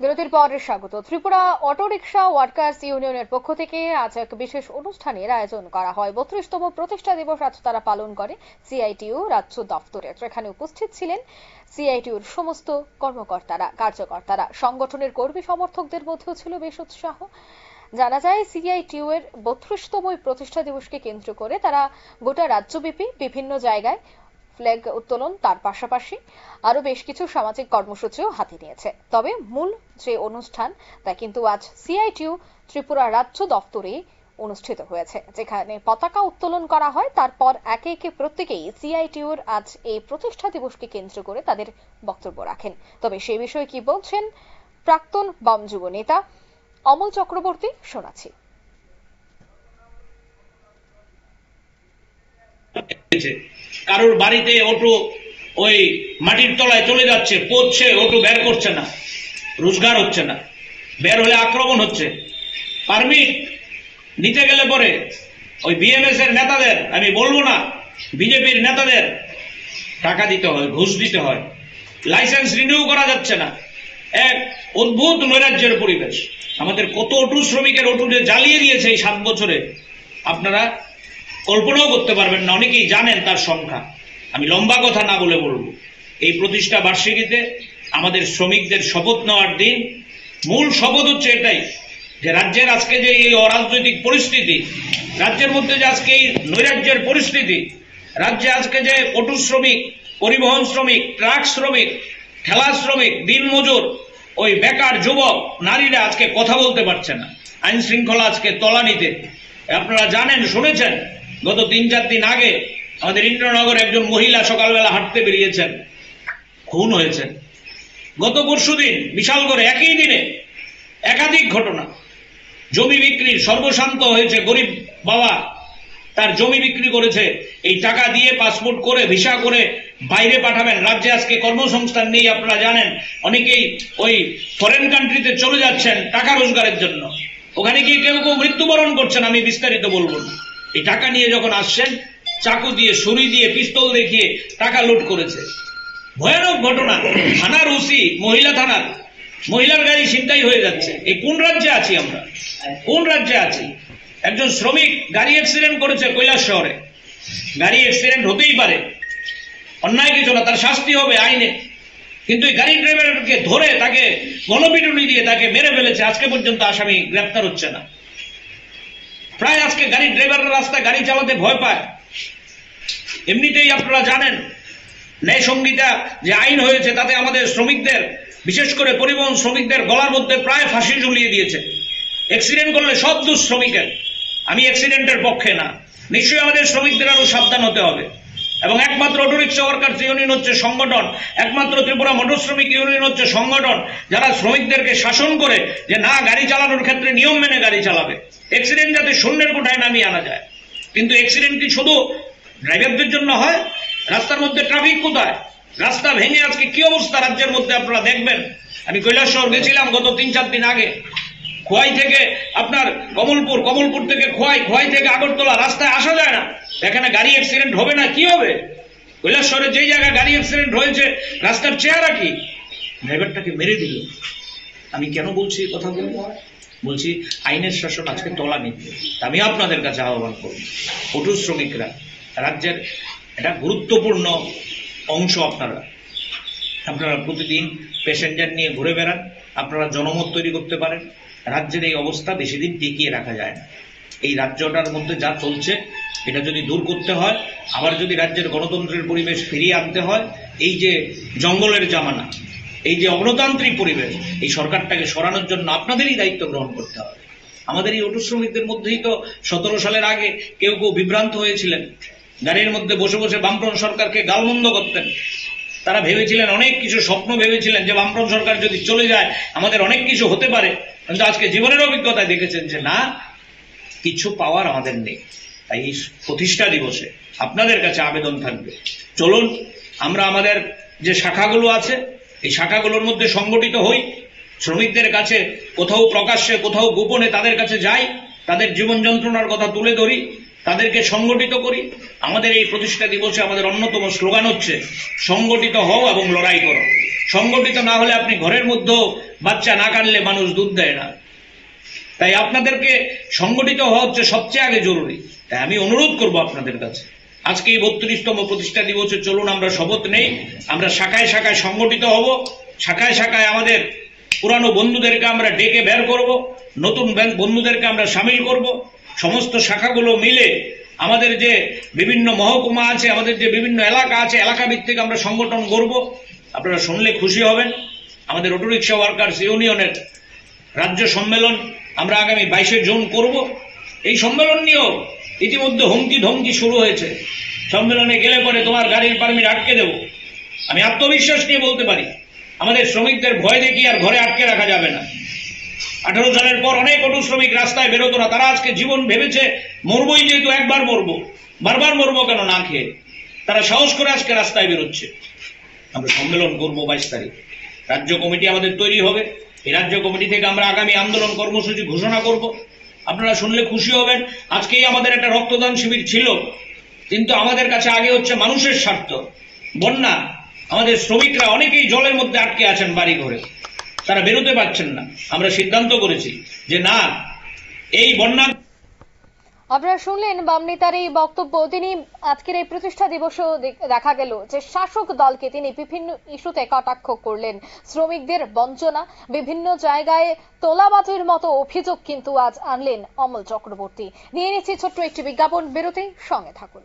বিরতির পর স্বাগত। ত্রিপুরা অটোরিকশা ওয়ার্কার্স ইউনিয়নের পক্ষ থেকে আজ এক বিশেষ অনুষ্ঠানের আয়োজন করা হয়। বত্রিশতম প্রতিষ্ঠা দিবস আজ তারা পালন করে সিআইটিউ রাজ্য দপ্তরে যেখানে উপস্থিত ছিলেন সিআইটিউর সমস্ত কর্মকর্তারা, কার্যকর্তারা। সংগঠনের কর্মী সমর্থকদের মধ্যেও ছিল বেশ উৎসাহ। জানা যায় সিআইটিউ এর বত্রিশতম প্রতিষ্ঠা দিবসকে কেন্দ্র করে তারা গোটা রাজ্যব্যাপী বিভিন্ন জায়গায় ফ্ল্যাগ উত্তোলন তার পাশাপাশি আরও বেশ কিছু সামাজিক কর্মসূচিও হাতে নিয়েছে। তবে মূল যে অনুষ্ঠান, তা কিন্তু আজ সিআইটিউ ত্রিপুরা রাজ্য দপ্তরে অনুষ্ঠিত হয়েছে, যেখানে পতাকা উত্তোলন করা হয়। তারপর একে একে প্রত্যেকেই সিআইটিউর আজ এই প্রতিষ্ঠা দিবসকে কেন্দ্র করে তাদের বক্তব্য রাখেন। তবে সেই বিষয়ে কি বলছেন প্রাক্তন বাম যুব নেতা অমল চক্রবর্তী, শোনাচ্ছি। কারোর বাড়িতে অটো ওই মাটির তলায় চলে যাচ্ছে, পড়ছে, অটো বের করছে না, রোজগার হচ্ছে না, বের হলে আক্রমণ হচ্ছে। পারমিট নিতে গেলে পরে ওই বিএমএস এর নেতাদের, আমি বলব না বিজেপির নেতাদের টাকা দিতে হয়, ঘুষ দিতে হয়। লাইসেন্স রিনিউ করা যাচ্ছে না। এক অদ্ভুত নৈরাজ্যের পরিবেশ। আমাদের কত অটু শ্রমিকের অটুটে জ্বালিয়ে দিয়েছে এই সাত বছরে। আপনারা কল্পনাও করতে পারবেন না, অনেকেই জানেন তার সংখ্যা। আমি লম্বা কথা না বলে বলব। এই প্রতিষ্ঠা বার্ষিকীতে আমাদের শ্রমিকদের শপথ নেওয়ার দিন, মূল শপথ হচ্ছে এটাই, যে রাজ্যের আজকে যে এই অরাজনৈতিক পরিস্থিতি, রাজ্যের মধ্যে যে আজকে এই নৈরাজ্যের পরিস্থিতি, রাজ্যে আজকে যে পটু শ্রমিক, পরিবহন শ্রমিক, ট্রাক শ্রমিক, ঠেলা শ্রমিক, দিনমজুর, ওই বেকার যুবক, নারীরা আজকে কথা বলতে পারছে না। আইন শৃঙ্খলা আজকে তলানিতে। আপনারা জানেন, শুনেছেন গত তিন চার দিন আগে আমাদের ইন্দ্রনগর একজন মহিলা সকালবেলা হাঁটতে বেরিয়েছেন। খুন হয়েছেন। গত পরশু পরশুদিন বিশালগড়ে একই দিনে একাধিক ঘটনা। জমি বিক্রির সর্বশান্ত হয়েছে গরিব বাবা। তার জমি বিক্রি করেছে। এই টাকা দিয়ে পাসপোর্ট করে, ভিসা করে বাইরে পাঠাবেন। রাজ্যে আজকে কর্মসংস্থান নেই, আপনারা জানেন। অনেকেই ওই ফরেন কান্ট্রিতে চলে যাচ্ছেন টাকা রোজগারের জন্য। ওখানে গিয়ে কেউ কেউ মৃত্যুবরণ করছেন, আমি বিস্তারিত বলব না। এই টাকা নিয়ে যখন আসছেন, চাকু দিয়ে, ছুরি দিয়ে, পিস্তল দেখিয়ে টাকা লুট করেছে। ভয়ানক ঘটনা। থানার ওসি, মহিলা থানার। মহিলার গাড়ি ছিনতাই হয়ে যাচ্ছে। এই কোন রাজ্যে আছি আমরা? কোন রাজ্যে আছি? একজন শ্রমিক গাড়ি অ্যাক্সিডেন্ট করেছে কৈলাস শহরে। গাড়ি অ্যাক্সিডেন্ট হতেই পারে। অন্যায় কিছু না, তার শাস্তি হবে আইনে। কিন্তু এই গাড়ি ড্রাইভারকে ধরে তাকে গণপিটুনি দিয়ে তাকে মেরে ফেলেছে, আজকে পর্যন্ত আসামি গ্রেপ্তার হচ্ছে না। প্রায় আজকে গাড়ি ড্রাইভাররা রাস্তায় গাড়ি চালাতে ভয় পায়। এমনিতেই আপনারা জানেন, ন্যায় সংহিতা যে আইন হয়েছে, তাতে আমাদের শ্রমিকদের, বিশেষ করে পরিবহন শ্রমিকদের গলার মধ্যে প্রায় ফাঁসি ঝুলিয়ে দিয়েছে। অ্যাক্সিডেন্ট করলে সব দুঃশ্রমিকের। আমি অ্যাক্সিডেন্টের পক্ষে না। নিশ্চয়ই আমাদের শ্রমিকদের আরও সাবধান হতে হবে। এবং একমাত্র অটোরিক্সা ওয়ার্কার্স ইউনিয়ন হচ্ছে সংগঠন, একমাত্র ত্রিপুরা মোটর শ্রমিক ইউনিয়ন হচ্ছে সংগঠন, যারা শ্রমিকদেরকে শাসন করে যে না, গাড়ি চালানোর ক্ষেত্রে নিয়ম মেনে গাড়ি চালাবে। অ্যাক্সিডেন্ট যাতে শূন্যের কোঠায় নামিয়ে আনা যায়। কিন্তু অ্যাক্সিডেন্ট কি শুধু ড্রাইভারদের জন্য হয়? রাস্তার মধ্যে ট্রাফিক কোথায়? রাস্তা ভেঙে আজকে কি অবস্থা রাজ্যের মধ্যে আপনারা দেখবেন? আমি কৈলাস শহর গেছিলাম গত তিন, চার দিন আগে। খোয়াই থেকে আপনার কমলপুর কমলপুর থেকে খোয়াই খোয়াই থেকে আগরতলা, রাস্তায় আসা যায় না। এখানে গাড়ি অ্যাক্সিডেন্ট হবে না, কি হবে? কৈলাসহরে যেই জায়গায় গাড়ি অ্যাক্সিডেন্ট হয়েছে, রাস্তার চেহারা কি? ড্রাইভারটাকে মেরে দিল। আমি কেন বলছি এই কথাগুলো বলছি, আইনের শাসন আজকে তলা নিতে আমি আপনাদের কাছে আহ্বান করব। পটু শ্রমিকরা, রাজ্যের এটা গুরুত্বপূর্ণ অংশ আপনারা। আপনারা প্রতিদিন প্যাসেঞ্জার নিয়ে ঘুরে বেড়ান, আপনারা জনমত তৈরি করতে পারেন। রাজ্যের এই অবস্থা বেশি দিন টিকিয়ে রাখা যায় না। এই রাজ্যটার মধ্যে যা চলছে এটা যদি দূর করতে হয়, আবার যদি রাজ্যের গণতন্ত্রের পরিবেশ ফিরিয়ে আনতে হয়, এই যে জঙ্গলের জামানা, এই যে অগণতান্ত্রিক পরিবেশ, এই সরকারটাকে সরানোর জন্য আপনাদেরই দায়িত্ব গ্রহণ করতে হবে। আমাদের এই অটো শ্রমিকদের মধ্যেই তো সতেরো সালের আগে কেউ কেউ বিভ্রান্ত হয়েছিলেন। গাড়ির মধ্যে বসে বসে বামফ্রন্ট সরকারকে গালমন্দ করতেন। তারা ভেবেছিলেন, অনেক কিছু স্বপ্ন ভেবেছিলেন যে বামফ্রন্ট সরকার যদি চলে যায়, আমাদের অনেক কিছু হতে পারে। কিন্তু আজকে জীবনের অভিজ্ঞতায় দেখেছেন যে না, কিছু পাওয়ার আমাদের নেই। এই প্রতিষ্ঠা দিবসে আপনাদের কাছে আবেদন থাকবে। চলুন, আমরা আমাদের যে শাখাগুলো আছে, এই শাখাগুলোর মধ্যে সংগঠিত হই। শ্রমিকদের কাছে কোথাও প্রকাশ্যে, কোথাও গোপনে তাদের কাছে যাই, তাদের জীবন যন্ত্রণার কথা তুলে ধরি, তাদেরকে সংগঠিত করি। আমাদের এই প্রতিষ্ঠা দিবসে আমাদের অন্যতম স্লোগান হচ্ছে, সংগঠিত হও এবং লড়াই করো। সংগঠিত না হলে আপনি ঘরের মধ্যেও বাচ্চা না কানলে মানুষ দুধ দেয় না। তাই আপনাদেরকে সংগঠিত হওয়া হচ্ছে সবচেয়ে আগে জরুরি। তাই আমি অনুরোধ করব আপনাদের কাছে। আজকে এই বত্রিশতম প্রতিষ্ঠা দিবসে চলুন, আমরা শপথ নেই। আমরা শাখায় শাখায় সংগঠিত হব। শাখায় শাখায় আমাদের পুরানো বন্ধুদেরকে আমরা ডেকে বের করব। নতুন বন্ধুদেরকে আমরা সামিল করব। সমস্ত শাখাগুলো মিলে আমাদের যে বিভিন্ন মহকুমা আছে, আমাদের যে বিভিন্ন এলাকা আছে, এলাকা ভিত্তিক আমরা সংগঠন করব আপনারা শুনলে খুশি হবেন। আমাদের অটোরিক্সা ওয়ার্কার্স ইউনিয়নের রাজ্য সম্মেলন আমরা আগামী বাইশে জুন করব। এই সম্মেলন নিয়েও ইতিমধ্যে হুমকি ধমকি শুরু হয়েছে। সম্মেলনে গেলে পরে তোমার গাড়ির পারমিট আটকে দেব। আমি আত্মবিশ্বাস নিয়ে বলতে পারি, আমাদের শ্রমিকদের ভয় দেখিয়ে আর ঘরে আটকে রাখা যাবে না। আঠারো সালের পর অনেক অটো শ্রমিক রাস্তায় বেরোতো না, তারা আজকে জীবন ভেবেছে, মরবই যেহেতু একবার মরবো। বারবার মরবো কেন না খেয়ে? তারা সাহস করে আজকে রাস্তায় বেরোচ্ছে। আমরা সম্মেলন করব বাইশ তারিখ। রাজ্য কমিটি আমাদের তৈরি হবে। এই রাজ্য কমিটি থেকে আমরা আগামী আন্দোলন কর্মসূচি ঘোষণা করব। আপনারা শুনলে খুশি হবেন। আজকেই আমাদের একটা রক্তদান শিবির ছিল। কিন্তু আমাদের কাছে আগে হচ্ছে মানুষের স্বার্থ। বন্যা। আমাদের শ্রমিকরা অনেকেই জলের মধ্যে আটকে আছেন বাড়ি ঘরে তারা বেরোতে পারছেন না। আমরা সিদ্ধান্ত করেছি যে না, এই বন্যা আপনারা শুনলেন বাম নেতার এই বক্তব্য। তিনি আজকের এই প্রতিষ্ঠা দিবসেও দেখ- দেখা গেল যে শাসক দলকে তিনি বিভিন্ন ইস্যুতে কটাক্ষ করলেন। শ্রমিকদের বঞ্চনা, বিভিন্ন জায়গায় তোলাবাজির মতো অভিযোগ কিন্তু আজ আনলেন অমল চক্রবর্তী। নিয়ে নিচ্ছি ছোট্ট একটি বিজ্ঞাপন। বেরোতেই সঙ্গে থাকুন।